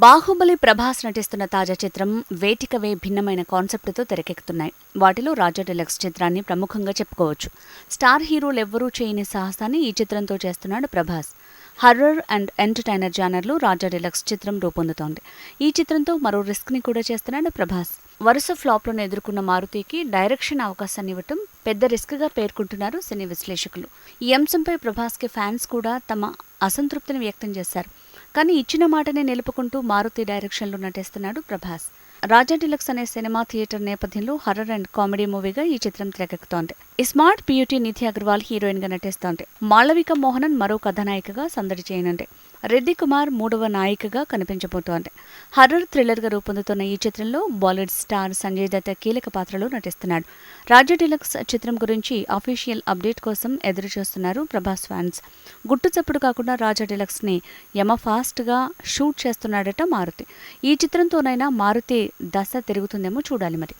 బాహుబలి ప్రభాస్ నటిస్తున్న తాజా చిత్రం వేటికవే భిన్నమైన కాన్సెప్ట్తో తెరకెక్కుతున్నాయి. వాటిలో రాజా డెలక్స్ చిత్రాన్ని ప్రముఖంగా చెప్పుకోవచ్చు. స్టార్ హీరోలు ఎవ్వరూ చేయని సాహసాన్ని ఈ చిత్రంతో చేస్తున్నాడు ప్రభాస్. హర్రర్ అండ్ ఎంటర్టైనర్ జానర్లో రాజా డెలక్స్ చిత్రం రూపొందుతోంది. ఈ చిత్రంతో మరో రిస్క్ని కూడా చేస్తున్నాడు ప్రభాస్. వరుస ఫ్లాప్లను ఎదుర్కొన్న మారుతికి డైరెక్షన్ అవకాశాన్ని ఇవ్వటం పెద్ద రిస్క్గా పేర్కొంటున్నారు సినీ విశ్లేషకులు. ఈ అంశంపై ప్రభాస్కి ఫ్యాన్స్ కూడా తమ అసంతృప్తిని వ్యక్తం చేశారు. కానీ ఇచ్చిన మాటనే నిలుపుకుంటూ మారుతి డైరెక్షన్లో నటిస్తున్నాడు ప్రభాస్. రాజా డిలక్స్ అనే సినిమా థియేటర్ నేపథ్యంలో హర్రర్ అండ్ కామెడీ మూవీగా ఈ చిత్రం తెరకెక్కుతోంది. ఈ స్మార్ట్ బ్యూటీ నిధి అగర్వాల్ హీరోయిన్గా నటిస్తోంది. మాళవిక మోహనన్ మరో కథానాయికగా సందడి చేయనుంది. రెడ్డి కుమార్ మూడవ నాయికగా కనిపించబోతోంది. హర్రర్ థ్రిల్లర్గా రూపొందుతున్న ఈ చిత్రంలో బాలీవుడ్ స్టార్ సంజయ్ దత్త కీలక పాత్రలో నటిస్తున్నాడు. రాజా డిలక్స్ చిత్రం గురించి అఫీషియల్ అప్డేట్ కోసం ఎదురు చూస్తున్నారు ప్రభాస్ ఫ్యాన్స్. గుట్టు చప్పుడు కాకుండా రాజా డిలక్స్ని యమ ఫాస్ట్గా షూట్ చేస్తున్నాడట మారుతి. ఈ చిత్రంతోనైనా మారుతి దశ తిరుగుతుందేమో చూడాలి మరి.